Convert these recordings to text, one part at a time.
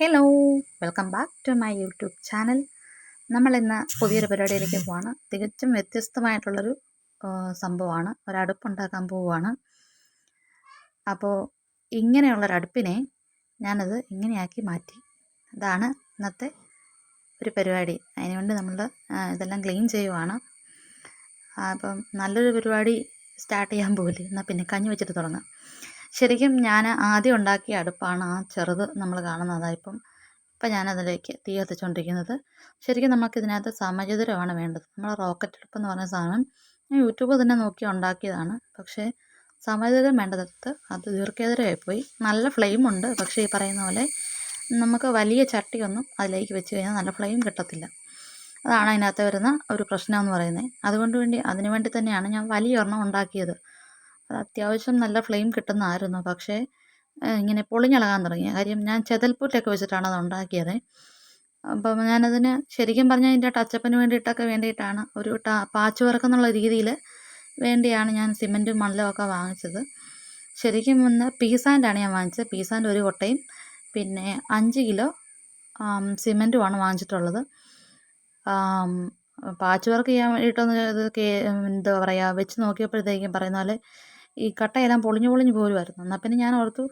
Hello welcome back to my YouTube channel നമ്മൾ ഇന്ന് പുതിയൊരു പരിപാടിയിലേക്ക് പോവാണ്. തികച്ചും വ്യത്യസ്തമായിട്ടുള്ളൊരു സംഭവമാണ്. ഒരടുപ്പുണ്ടാക്കാൻ പോവുകയാണ് അപ്പോൾ ഇങ്ങനെയുള്ളൊരടുപ്പിനെ ഞാനത് ഇങ്ങനെയാക്കി മാറ്റി. അതാണ് ഇന്നത്തെ ഒരു പരിപാടി. അതിനുവേണ്ടി നമ്മൾ ഇതെല്ലാം ക്ലീൻ ചെയ്യുവാണ്. അപ്പം നല്ലൊരു പരിപാടി സ്റ്റാർട്ട് ചെയ്യാൻ പോകില്ലേ എന്നാൽ പിന്നെ കഞ്ഞി വെച്ചിട്ട് തുടങ്ങാം. ശരിക്കും ഞാൻ ആദ്യം ഉണ്ടാക്കിയ അടുപ്പാണ് ആ ചെറുത് നമ്മൾ കാണുന്നത്. ഇപ്പം ഇപ്പം ഞാനതിലേക്ക് തീ കത്തിച്ചുകൊണ്ടിരിക്കുന്നത് ശരിക്കും നമുക്ക് ഇതിനകത്ത് സമചതുരമാണ് വേണ്ടത്. നമ്മൾ റോക്കറ്റ് അടുപ്പ് എന്ന് പറഞ്ഞ സാധനം ഞാൻ യൂട്യൂബ് തന്നെ നോക്കി ഉണ്ടാക്കിയതാണ്. പക്ഷേ സമചതുരം വേണ്ടതെടുത്ത് അത് ദീർഘചതുരമായിപ്പോയി നല്ല ഫ്ലെയിം ഉണ്ട്. പക്ഷേ ഈ പറയുന്ന പോലെ നമുക്ക് വലിയ ചട്ടിയൊന്നും അതിലേക്ക് വെച്ച് കഴിഞ്ഞാൽ നല്ല ഫ്ലെയിം കിട്ടത്തില്ല. അതാണ് അതിനകത്ത് വരുന്ന ഒരു പ്രശ്നം എന്ന് പറയുന്നത് അതുകൊണ്ട് വേണ്ടി അതിനു വേണ്ടി തന്നെയാണ് ഞാൻ വലിയ ഒരെണ്ണം ഉണ്ടാക്കിയത്. അത് അത്യാവശ്യം നല്ല ഫ്ലെയിം കിട്ടുന്നതായിരുന്നു. പക്ഷേ ഇങ്ങനെ പൊളിഞ്ഞിളകാൻ തുടങ്ങി. കാര്യം ഞാൻ ചെതൽപ്പൂറ്റൊക്കെ വെച്ചിട്ടാണ് അത് ഉണ്ടാക്കിയത്. അപ്പം ഞാനതിന് ശരിക്കും പറഞ്ഞാൽ അതിന്റെ ടച്ചപ്പിന് വേണ്ടിയിട്ടൊക്കെ വേണ്ടിയിട്ടാണ് ഒരു ടാ പാച്ച് വർക്ക് എന്നുള്ള രീതിയിൽ വേണ്ടിയാണ് ഞാൻ സിമെന്റും മണലും ഒക്കെ വാങ്ങിച്ചത്. ശരിക്കും വന്ന് പീസാന്റാണ് ഞാൻ വാങ്ങിച്ചത്. പീസാന്റെ ഒരു കൊട്ടയും പിന്നെ അഞ്ച് കിലോ സിമെന്റുമാണ് വാങ്ങിച്ചിട്ടുള്ളത്. പാച്ച് വർക്ക് ചെയ്യാൻ വേണ്ടിയിട്ടൊന്ന് ഇത് എന്താ പറയുക വെച്ച് നോക്കിയപ്പോഴത്തേക്കും പറയുന്ന പോലെ ഈ കട്ടയെല്ലാം പൊളിഞ്ഞു പൊളിഞ്ഞു പോരുമായിരുന്നു എന്നാൽ പിന്നെ ഞാൻ ഓർത്തു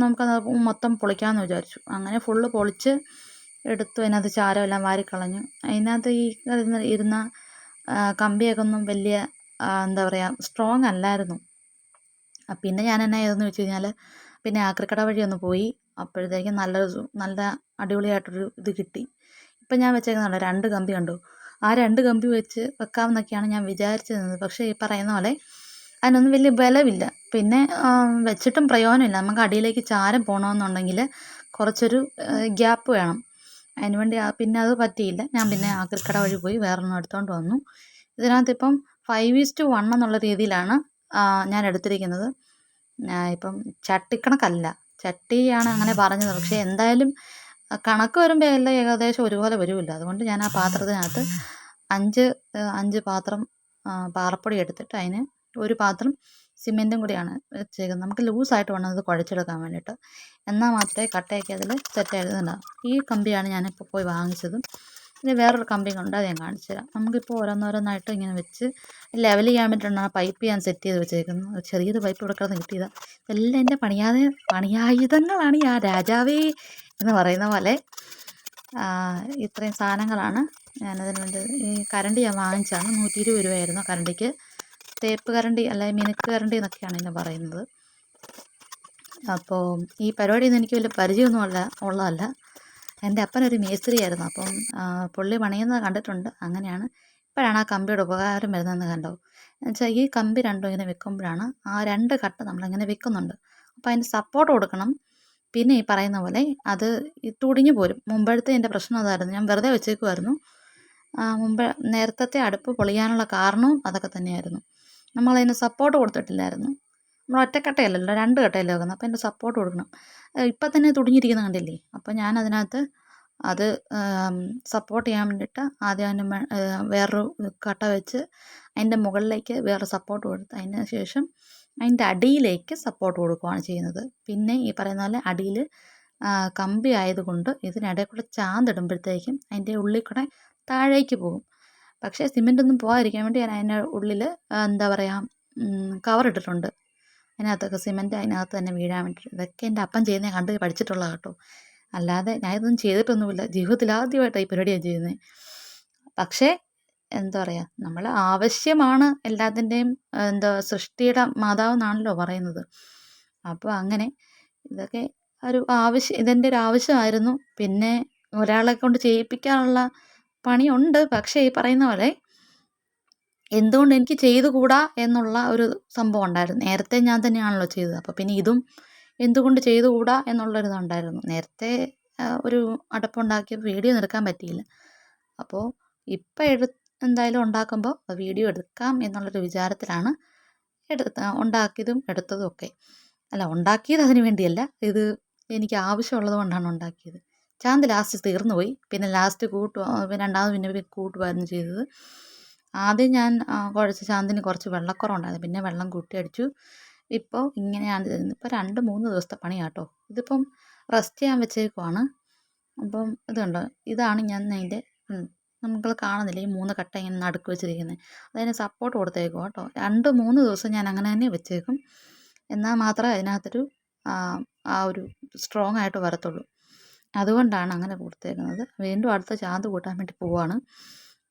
നമുക്കത് മൊത്തം പൊളിക്കാമെന്ന് വിചാരിച്ചു. അങ്ങനെ ഫുള്ള് പൊളിച്ച് എടുത്തു അതിനകത്ത് ചാരമെല്ലാം വാരിക്കളഞ്ഞു. അതിനകത്ത് ഈ ഇരുന്ന കമ്പിയൊക്കെ ഒന്നും വലിയ എന്താ പറയുക സ്ട്രോങ് അല്ലായിരുന്നു. പിന്നെ ഞാൻ എന്നാ ചെയ്തെന്ന് വെച്ച് കഴിഞ്ഞാൽ പിന്നെ ആക്രിക്കട വഴി ഒന്ന് പോയി. അപ്പോഴത്തേക്കും നല്ലൊരു നല്ല അടിപൊളിയായിട്ടൊരു ഇത് കിട്ടി. ഇപ്പം ഞാൻ വെച്ചേക്കുന്നുണ്ട് രണ്ട് കമ്പി കണ്ടു. ആ രണ്ട് കമ്പി വെച്ച് വെക്കാമെന്നൊക്കെയാണ് ഞാൻ വിചാരിച്ചിരുന്നത്. പക്ഷേ ഈ പറയുന്ന പോലെ അതിനൊന്നും വലിയ ബലമില്ല. പിന്നെ വെച്ചിട്ടും പ്രയോജനമില്ല. നമുക്ക് അടിയിലേക്ക് ചാരം പോകണമെന്നുണ്ടെങ്കിൽ കുറച്ചൊരു ഗ്യാപ്പ് വേണം. അതിന് വേണ്ടി പിന്നെ അത് പറ്റിയില്ല. ഞാൻ പിന്നെ ആക്രിക്കട വഴി പോയി വേറൊരെണ്ണം എടുത്തുകൊണ്ട് വന്നു. ഇതിനകത്ത് ഇപ്പം ഫൈവ് ഈസ്റ്റ് വൺ എന്നുള്ള രീതിയിലാണ് ഞാൻ എടുത്തിരിക്കുന്നത്. ഇപ്പം ചട്ടിക്കണക്കല്ല. ചട്ടിയാണ് അങ്ങനെ പറഞ്ഞത്. പക്ഷേ എന്തായാലും കണക്ക് വരുമ്പോൾ എല്ലാം ഏകദേശം ഒരുപോലെ വരുമല്ലോ. അതുകൊണ്ട് ഞാൻ ആ പാത്രത്തിനകത്ത് അഞ്ച് അഞ്ച് പാത്രം പാറപ്പൊടി എടുത്തിട്ട് അതിന് ഒരു പാത്രം സിമെന്റും കൂടിയാണ് വെച്ചേക്കുന്നത്. നമുക്ക് ലൂസായിട്ട് വേണം അത് കുഴച്ചെടുക്കാൻ വേണ്ടിയിട്ട്. എന്നാൽ മാത്രമേ കട്ടയൊക്കെ അതിൽ സെറ്റായിരുന്നുണ്ടാവും ഈ കമ്പിയാണ് ഞാനിപ്പോൾ പോയി വാങ്ങിച്ചതും. ഇനി വേറൊരു കമ്പി കൊണ്ട് അത് ഞാൻ കാണിച്ചു തരാം നമുക്കിപ്പോൾ ഓരോന്നോരോന്നായിട്ട് ഇങ്ങനെ വെച്ച് ലെവൽ ചെയ്യാൻ വേണ്ടിയിട്ടാണ് പൈപ്പ് ഞാൻ സെറ്റ് ചെയ്ത് വെച്ചേക്കുന്നത് ചെറിയൊരു പൈപ്പ് ഇവിടെ കിടന്ന് കിട്ടിയതാണ് ഇതെല്ലാം എന്റെ പണിയാതെ പണിയായുധങ്ങളാണ് ആ രാജാവേ എന്ന് പറയുന്ന പോലെ. ഇത്രയും സാധനങ്ങളാണ് ഞാനതിന് വേണ്ടി ഈ കരണ്ടി ഞാൻ വാങ്ങിച്ചാണ് നൂറ്റി ഇരുപത് രൂപയായിരുന്നു കരണ്ടിക്ക്. തേപ്പ് കരണ്ടി അല്ലെങ്കിൽ മിനുക്ക് കരണ്ടി എന്നൊക്കെയാണ് എന്നെ പറയുന്നത്. അപ്പോൾ ഈ പരിപാടിയൊന്നും എനിക്ക് വലിയ പരിചയമൊന്നും അല്ല ഉള്ളതല്ല. എന്റെ അപ്പനൊരു മേസ്ത്രിയായിരുന്നു. അപ്പം പുള്ളി പണിയുന്നത് കണ്ടിട്ടുണ്ട്. അങ്ങനെയാണ്. ഇപ്പോഴാണ് ആ കമ്പിയുടെ ഉപകാരം വരുന്നതെന്ന് കണ്ടോ? എന്നുവെച്ചാൽ ഈ കമ്പി രണ്ടും ഇങ്ങനെ വെക്കുമ്പോഴാണ് ആ രണ്ട് കട്ട നമ്മളിങ്ങനെ വെക്കുന്നുണ്ട്. അപ്പോൾ അതിന് സപ്പോർട്ട് കൊടുക്കണം. പിന്നെ ഈ പറയുന്ന പോലെ അത് തുടിഞ്ഞു പോരും. മുമ്പഴത്തെ എന്റെ പ്രശ്നം അതായിരുന്നു. ഞാൻ വെറുതെ വെച്ചേക്കുമായിരുന്നു മുമ്പ് നേരത്തെ അടുപ്പ് പൊളിയാനുള്ള കാരണവും അതൊക്കെ തന്നെയായിരുന്നു. നമ്മളതിന് സപ്പോർട്ട് കൊടുത്തിട്ടില്ലായിരുന്നു. നമ്മൾ ഒറ്റക്കട്ടയല്ലല്ലോ രണ്ട് കട്ടയല്ലേ വെക്കുന്നത്. അപ്പോൾ അതിന്റെ സപ്പോർട്ട് കൊടുക്കണം. ഇപ്പം തന്നെ തുടങ്ങിയിരിക്കുന്ന കണ്ടില്ലേ? അപ്പോൾ ഞാൻ അതിനകത്ത് അത് സപ്പോർട്ട് ചെയ്യാൻ വേണ്ടിയിട്ട് ആദ്യം അതിന് വേറൊരു കട്ട വെച്ച് അതിന്റെ മുകളിലേക്ക് വേറെ സപ്പോർട്ട് കൊടുത്ത് അതിന് ശേഷം അതിന്റെ അടിയിലേക്ക് സപ്പോർട്ട് കൊടുക്കുകയാണ് ചെയ്യുന്നത്. പിന്നെ ഈ പറയുന്ന പോലെ അടിയിൽ കമ്പി ആയതുകൊണ്ട് ഇതിനിടയിൽ കൂടെ ചാന്തിടുമ്പോഴത്തേക്കും അതിന്റെ ഉള്ളിൽ കൂടെ താഴേക്ക് പോകും. പക്ഷേ സിമെന്റ് ഒന്നും പോകാതിരിക്കാൻ വേണ്ടി ഞാൻ അതിന്റെ ഉള്ളിൽ എന്താ പറയുക കവർ ഇട്ടിട്ടുണ്ട്. അതിനകത്തൊക്കെ സിമെന്റ് അതിനകത്ത് തന്നെ വീഴാൻ വേണ്ടി. ഇതൊക്കെ എന്റെ അപ്പം ചെയ്യുന്നത് കണ്ട് പഠിച്ചിട്ടുള്ള കേട്ടോ. അല്ലാതെ ഞാൻ ഇതൊന്നും ചെയ്തിട്ടൊന്നുമില്ല. ജീവിതത്തിൽ ആദ്യമായിട്ടാണ് ഈ പരിപാടിയാണ് ചെയ്യുന്നത് പക്ഷേ എന്താ പറയുക നമ്മൾ ആവശ്യമാണ് എല്ലാത്തിന്റെയും എന്താ സൃഷ്ടിയുടെ മാതാവ് എന്നാണല്ലോ പറയുന്നത്. അപ്പോൾ അങ്ങനെ ഇതൊക്കെ ഒരു ആവശ്യം ഇതെന്റെ ഒരു ആവശ്യമായിരുന്നു. പിന്നെ ഒരാളെ കൊണ്ട് ചെയ്യിപ്പിക്കാനുള്ള പണിയുണ്ട്. പക്ഷേ ഈ പറയുന്ന പോലെ എന്തുകൊണ്ട് എനിക്ക് ചെയ്തുകൂടാ എന്നുള്ള ഒരു സംഭവം ഉണ്ടായിരുന്നു. നേരത്തെ ഞാൻ തന്നെയാണല്ലോ ചെയ്തത്. അപ്പോൾ പിന്നെ ഇതും എന്തുകൊണ്ട് ചെയ്തുകൂടാ എന്നുള്ളൊരിതുണ്ടായിരുന്നു നേരത്തെ ഒരു അടപ്പുണ്ടാക്കിയ വീഡിയോ എടുക്കാൻ പറ്റിയില്ല. അപ്പോൾ ഇപ്പം എടു എന്തായാലും ഉണ്ടാക്കുമ്പോൾ വീഡിയോ എടുക്കാം എന്നുള്ളൊരു വിചാരത്തിലാണ് എടുത്ത ഉണ്ടാക്കിയതും എടുത്തതും ഒക്കെ. അല്ല ഉണ്ടാക്കിയത് അതിന് വേണ്ടിയല്ല. ഇത് എനിക്ക് ആവശ്യമുള്ളത് കൊണ്ടാണ് ഉണ്ടാക്കിയത്. ചാന്ത് ലാസ്റ്റ് തീർന്നു പോയി. പിന്നെ ലാസ്റ്റ് കൂട്ടു രണ്ടാമത് പിന്നെ കൂട്ടുമായിരുന്നു ചെയ്തത്. ആദ്യം ഞാൻ കുഴച്ച ചാന്തിന് കുറച്ച് വെള്ളക്കുറവുണ്ടായിരുന്നു. പിന്നെ വെള്ളം കൂട്ടി അടിച്ചു. ഇപ്പോൾ ഇങ്ങനെയാണ് ചെയ്തത് ഇപ്പോൾ രണ്ട് മൂന്ന് ദിവസത്തെ പണിയാട്ടോ. ഇതിപ്പം റെസ്റ്റ് ചെയ്യാൻ വെച്ചേക്കുവാണ്. അപ്പം ഇതുണ്ട്? ഇതാണ് ഞാൻ അതിന്റെ നമുക്ക് കാണുന്നില്ല? ഈ മൂന്ന് കട്ട ഇങ്ങനെ നടുക്ക് വെച്ചിരിക്കുന്നത് അതിന് സപ്പോർട്ട് കൊടുത്തേക്കും കേട്ടോ. രണ്ട് മൂന്ന് ദിവസം ഞാൻ അങ്ങനെ തന്നെ വെച്ചേക്കും. എന്നാൽ മാത്രമേ അതിനകത്തൊരു ആ ഒരു സ്ട്രോങ് ആയിട്ട് വരത്തുള്ളൂ. അതുകൊണ്ടാണ് അങ്ങനെ കൊടുത്തേക്കുന്നത്. വീണ്ടും അടുത്ത ചാന്ത് കൂട്ടാൻ വേണ്ടി പോവാണ്.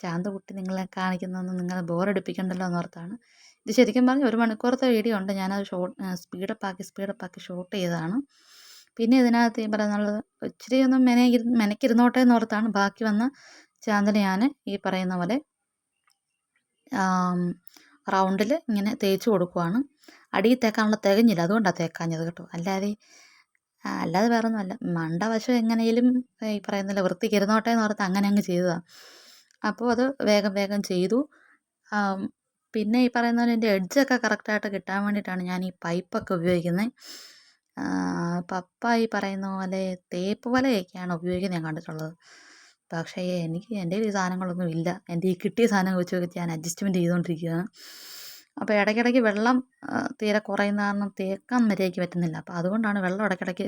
ചാന്ത് കൂട്ടി നിങ്ങളെ കാണിക്കുന്നതൊന്നും നിങ്ങളെ ബോറടിപ്പിക്കണ്ടല്ലോ എന്നോർത്താണ്. ഇത് ശരിക്കും പറഞ്ഞാൽ ഒരു മണിക്കൂറത്തെ വീഡിയോ ഉണ്ട്. ഞാനത് ഷോർട്ട് സ്പീഡപ്പ് ആക്കി സ്പീഡപ്പ് ആക്കി ഷോട്ട് ചെയ്തതാണ്. പിന്നെ ഇതിനകത്ത് ഈ പറയുന്നത് ഇച്ചിരി ഒന്ന് മെന മെനക്കിരുന്നോട്ടെ എന്നോർത്താണ്. ബാക്കി വന്ന ചാന്തിന് ഞാൻ ഈ പറയുന്ന പോലെ റൗണ്ടിൽ ഇങ്ങനെ തേച്ച് കൊടുക്കുവാണ്. അടിയിൽ തേക്കാനുള്ള തികഞ്ഞില്ല. അതുകൊണ്ടാണ് തേക്കാഞ്ഞത് കേട്ടോ. അല്ലാതെ അല്ലാതെ വേറെ ഒന്നുമല്ല മണ്ട വശം എങ്ങനെയും ഈ പറയുന്നില്ല വൃത്തിക്ക് ഇരുന്നോട്ടെ എന്ന് ഓർത്ത് അങ്ങനെ അങ്ങ് ചെയ്തതാണ് അപ്പോൾ അത് വേഗം വേഗം ചെയ്തു. പിന്നെ ഈ പറയുന്ന പോലെ എന്റെ എഡ്ജൊക്കെ കറക്റ്റായിട്ട് കിട്ടാൻ വേണ്ടിയിട്ടാണ് ഞാൻ ഈ പൈപ്പൊക്കെ ഉപയോഗിക്കുന്നത് പപ്പ ഈ പറയുന്ന പോലെ തേപ്പ് വലയൊക്കെയാണ് ഉപയോഗിക്കുന്നത് ഞാൻ കണ്ടിട്ടുള്ളത്. പക്ഷേ എനിക്ക് എന്റെ ഈ സാധനങ്ങളൊന്നും ഇല്ല. എന്റെ ഈ കിട്ടിയ സാധനം വെച്ച് വെച്ച് ഞാൻ അഡ്ജസ്റ്റ്മെന്റ് ചെയ്തുകൊണ്ടിരിക്കുകയാണ്. അപ്പോൾ ഇടയ്ക്കിടയ്ക്ക് വെള്ളം തീരെ കുറയുന്ന കാരണം തേക്കാൻ മര്യാദയ്ക്ക് പറ്റുന്നില്ല. അപ്പോൾ അതുകൊണ്ടാണ് വെള്ളം ഇടയ്ക്കിടയ്ക്ക്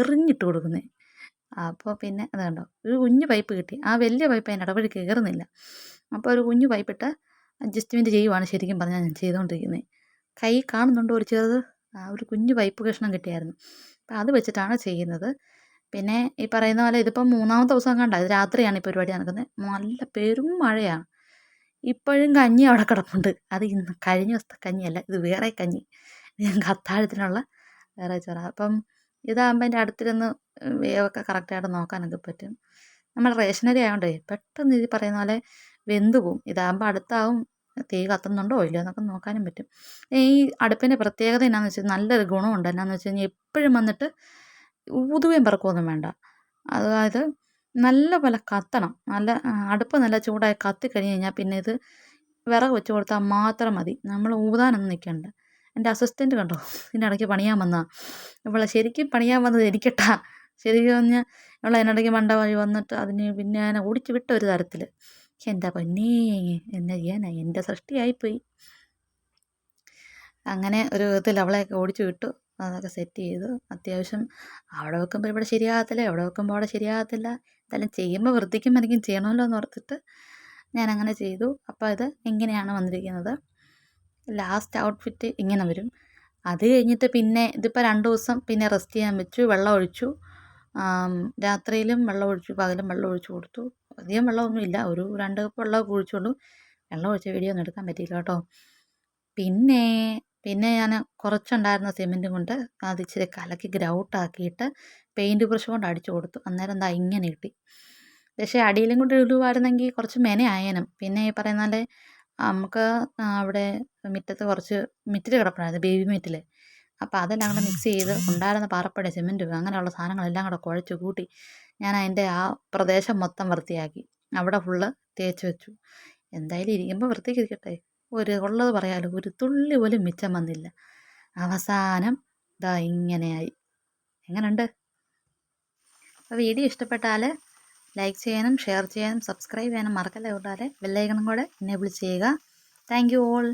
എറിഞ്ഞിട്ട് കൊടുക്കുന്നത് അപ്പോൾ പിന്നെ അത് കണ്ടോ ഒരു കുഞ്ഞു പൈപ്പ് കിട്ടി. ആ വലിയ പൈപ്പ് അതിന്റെ ഇടവഴി കയറുന്നില്ല അപ്പോൾ ഒരു കുഞ്ഞു പൈപ്പിട്ട് അഡ്ജസ്റ്റ്മെന്റ് ചെയ്യുവാണ് ശരിക്കും പറഞ്ഞാൽ ഞാൻ ചെയ്തുകൊണ്ടിരിക്കുന്നത് കൈ കാണുന്നുണ്ടോ ഒരു ചെറുത്? ആ ഒരു കുഞ്ഞു പൈപ്പ് കഷ്ണം കിട്ടിയായിരുന്നു. അപ്പോൾ അത് വെച്ചിട്ടാണ് ചെയ്യുന്നത്. പിന്നെ ഈ പറയുന്ന പോലെ ഇതിപ്പം മൂന്നാമത്തെ ദിവസം കണ്ട രാത്രിയാണ് ഈ പരിപാടി നടക്കുന്നത്. നല്ല പെരും മഴയാണ്. ഇപ്പോഴും കഞ്ഞി അവിടെ കിടപ്പുണ്ട്. അത് ഇന്ന് കഴിഞ്ഞ ദിവസത്തെ കഞ്ഞിയല്ല ഇത് വേറെ കഞ്ഞി. ഞങ്ങൾക്ക് അത്താഴത്തിനുള്ള വേറെ ചോറ. അപ്പം ഇതാകുമ്പോൾ എന്റെ അടുത്തിരുന്ന് വേവൊക്കെ കറക്റ്റായിട്ട് നോക്കാനൊക്കെ പറ്റും. നമ്മൾ റേഷനറി ആയതുകൊണ്ടേ പെട്ടെന്ന് ഇത് പറയുന്ന പോലെ വെന്ത് പോവും. ഇതാകുമ്പോൾ അടുത്താവും തീ കത്തുന്നുണ്ടോ ഇല്ലയോ എന്നൊക്കെ നോക്കാനും പറ്റും. ഈ അടുപ്പിന്റെ പ്രത്യേകത എന്നാന്ന് വെച്ചാൽ നല്ലൊരു ഗുണമുണ്ട്. എന്നാന്ന് വെച്ച് കഴിഞ്ഞാൽ എപ്പോഴും വന്നിട്ട് ഊതുകയും പറക്കുകയൊന്നും വേണ്ട. അതായത് നല്ല പോലെ കത്തണം. നല്ല അടുപ്പ് നല്ല ചൂടായി കത്തി കഴിഞ്ഞ് കഴിഞ്ഞാൽ പിന്നെ ഇത് വിറക് വെച്ച് കൊടുത്താൽ മാത്രം മതി. നമ്മൾ ഊതാനൊന്നും നിൽക്കണ്ട എന്റെ അസിസ്റ്റന്റ് കണ്ടോ? ഇതിന്റെ ഇടയ്ക്ക് പണിയാൻ വന്നാൽ ഇവളെ ശരിക്കും പണിയാൻ വന്നത് എനിക്കട്ടാ. ശരിക്കും പറഞ്ഞാൽ ഇവളെ അതിനിടയ്ക്ക് മണ്ട വഴി വന്നിട്ട് അതിന് പിന്നെ ഞാൻ ഓടിച്ച് വിട്ട ഒരു തരത്തിൽ എന്റെ പൊന്നേ? എന്നാ ചെയ്യാനാ? എന്റെ സൃഷ്ടിയായിപ്പോയി. അങ്ങനെ ഒരു വിധത്തിൽ അവളെയൊക്കെ ഓടിച്ചു വിട്ടു. അതൊക്കെ സെറ്റ് ചെയ്തു. അത്യാവശ്യം അവിടെ വെക്കുമ്പോൾ ഇവിടെ ശരിയാകത്തില്ല എവിടെ വെക്കുമ്പോൾ അവിടെ ശരിയാകത്തില്ല. എന്തായാലും ചെയ്യുമ്പോൾ വൃത്തിക്കും എനിക്കും ചെയ്യണമല്ലോ എന്ന് ഓർത്തിട്ട് ഞാൻ അങ്ങനെ ചെയ്തു. അപ്പോൾ ഇത് ഇങ്ങനെയാണ് വന്നിരിക്കുന്നത്. ലാസ്റ്റ് ഔട്ട്ഫിറ്റ് ഇങ്ങനെ വരും. അത് കഴിഞ്ഞിട്ട് പിന്നെ ഇതിപ്പോൾ രണ്ട് ദിവസം പിന്നെ റെസ്റ്റ് ചെയ്യാൻ വെച്ചു വെള്ളം ഒഴിച്ചു. രാത്രിയിലും വെള്ളം ഒഴിച്ചു പകലും വെള്ളം ഒഴിച്ചു കൊടുത്തു. അധികം വെള്ളമൊന്നുമില്ല. ഒരു രണ്ട് കപ്പ് വെള്ളം ഒഴിച്ചുള്ളൂ വെള്ളം ഒഴിച്ച വീഡിയോ ഒന്നും എടുക്കാൻ പറ്റിയില്ല കേട്ടോ. പിന്നെ പിന്നെ ഞാൻ കുറച്ചുണ്ടായിരുന്ന സിമെന്റ് കൊണ്ട് അത് ഇച്ചിരി കലക്കി ഗ്രൗട്ടാക്കിയിട്ട് പെയിന്റ് ബ്രഷ് കൊണ്ട് അടിച്ചു കൊടുത്തു. അന്നേരം എന്താ ഇങ്ങനെ കിട്ടി. പക്ഷേ അടിയിലും കൂടി ഇടുവായിരുന്നെങ്കിൽ കുറച്ച് മെന ആയേനും പിന്നെ ഈ പറയുന്ന നമുക്ക് അവിടെ മുറ്റത്ത് കുറച്ച് മിറ്റിൽ കിടപ്പുണ്ടായിരുന്നു ബേബി മിറ്റിൽ അപ്പോൾ അതെല്ലാം കൂടെ മിക്സ് ചെയ്ത് ഉണ്ടായിരുന്ന പാറപ്പടി സിമെന്റ് അങ്ങനെയുള്ള സാധനങ്ങളെല്ലാം കൂടെ കുഴച്ച് കൂട്ടി ഞാൻ അതിന്റെ ആ പ്രദേശം മൊത്തം വൃത്തിയാക്കി. അവിടെ ഫുള്ള് തേച്ച് വെച്ചു. എന്തായാലും ഇരിക്കുമ്പോൾ വൃത്തിക്ക് ഇരിക്കട്ടെ. ഒരു ഉള്ളത് പറയാലോ ഒരു തുള്ളി പോലും മിച്ചം വന്നില്ല. അവസാനം ഇതാ ഇങ്ങനെയായി. എങ്ങനെയുണ്ട് അപ്പോൾ വീഡിയോ ഇഷ്ടപ്പെട്ടാൽ ലൈക്ക് ചെയ്യാനും ഷെയർ ചെയ്യാനും സബ്സ്ക്രൈബ് ചെയ്യാനും മറക്കല്ല കൂടാതെ ബെല്ലൈക്കണം കൂടെ എനേബിൾ ചെയ്യുക. Thank you all.